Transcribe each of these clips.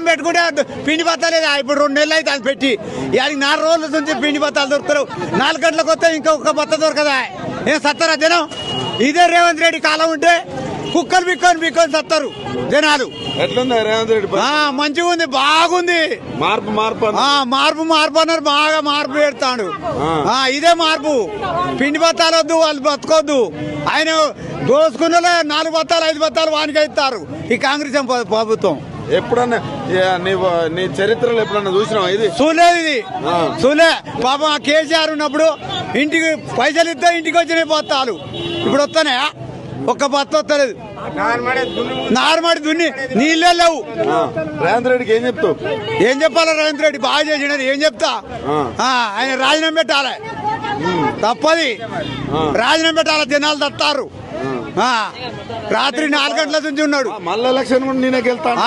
సంవత్సరం పెట్టుకుంటే పిండి బత్తాలేదు ఇప్పుడు రెండు నెలలు అయితే అది పెట్టి. ఇవాళ నాలుగు రోజుల నుంచి పిండి బత్తాలు దొరుకుతారు నాలుగు గంటలకు వస్తే ఇంకొక బత్త దొరకదా? ఏం సత్తరా జనం? ఇదే రేవంత్ రెడ్డి కాలం ఉంటే కుక్కలు బిక్కొని బిక్కొని సత్తారు జనాలు. ఎట్లుంది రేవంత్ రెడ్డి మంచిగా ఉంది బాగుంది. మార్పు మార్పు అన్న. మార్పు మార్పు అన్నారు బాగా మార్పు పెడతాడు. ఇదే మార్పు. పిండి బత్తాలు వద్దు వాళ్ళు బతకొద్దు. ఆయన దోసుకున్న నాలుగు బత్తాలు ఐదు బత్తాలు వానికి ఇస్తారు ఈ కాంగ్రెస్ ప్ర- ప్రభుత్వం. ఎప్పుడన్నా నీ నీ చరిత్రలో ఎప్పుడన్నా చూసినావా ఇది? చూలేదు ఇది. చూలే పాపం ఆ కేసీఆర్ ఉన్నప్పుడు ఇంటికి పైసలు ఇస్తే ఇంటికి వచ్చినాయి బత్తాలు ఇప్పుడు వస్తానే? ఒక్క బత్త వస్తలేదు. నార్మడి దున్ని నీళ్ళే లేవు. రేవంత్ రెడ్డికి ఏం చెప్తావు? ఏం చెప్పాలి రేవంత్ రెడ్డి? బాగా చేసినది ఏం చెప్తా? ఆయన రాజీనామా పెట్టాలి. తప్పది. రాజీనామా పెట్టాలి జనాలు తత్తారు ఆ, రాత్రి నాలుగు గంటల నుంచి ఉన్నాడు. మళ్ళీ ఎలక్షన్ కూడా నేనే గెలుతాను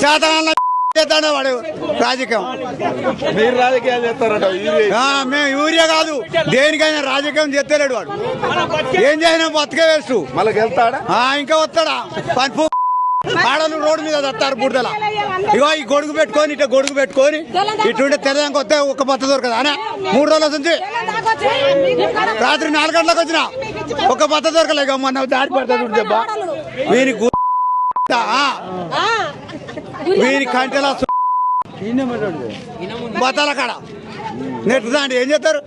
శాతనాల చేస్తాడు వాడు రాజకీయం. మీరు రాజకీయాలు చేస్తారట మేము యూరియా కాదు దేనికైనా రాజకీయం చేస్తలేడు వాడు. ఏం చేసినా బతకే వేస్తూ మళ్ళీ ఆ, ఇంకా వస్తాడా? పని ఆడలు రోడ్డు మీద వస్తారు బుడదల ఇగో ఈ గొడుగు పెట్టుకొని ఇట్లా గొడుగు పెట్టుకొని ఇటుండే తెలంగాణకి వస్తే ఒక బత్త దొరకదు. అనే మూడు రోజుల నుంచి రాత్రి నాలుగు గంటలకు వచ్చిన ఒక బత్త దొరకలే. ఇక మొన్న దారి పడుతుంది దెబ్బ. వీని వీని కంటెలా సు- బత్తాల కాడ. నెట్ దాండి ఏం చేస్తారు?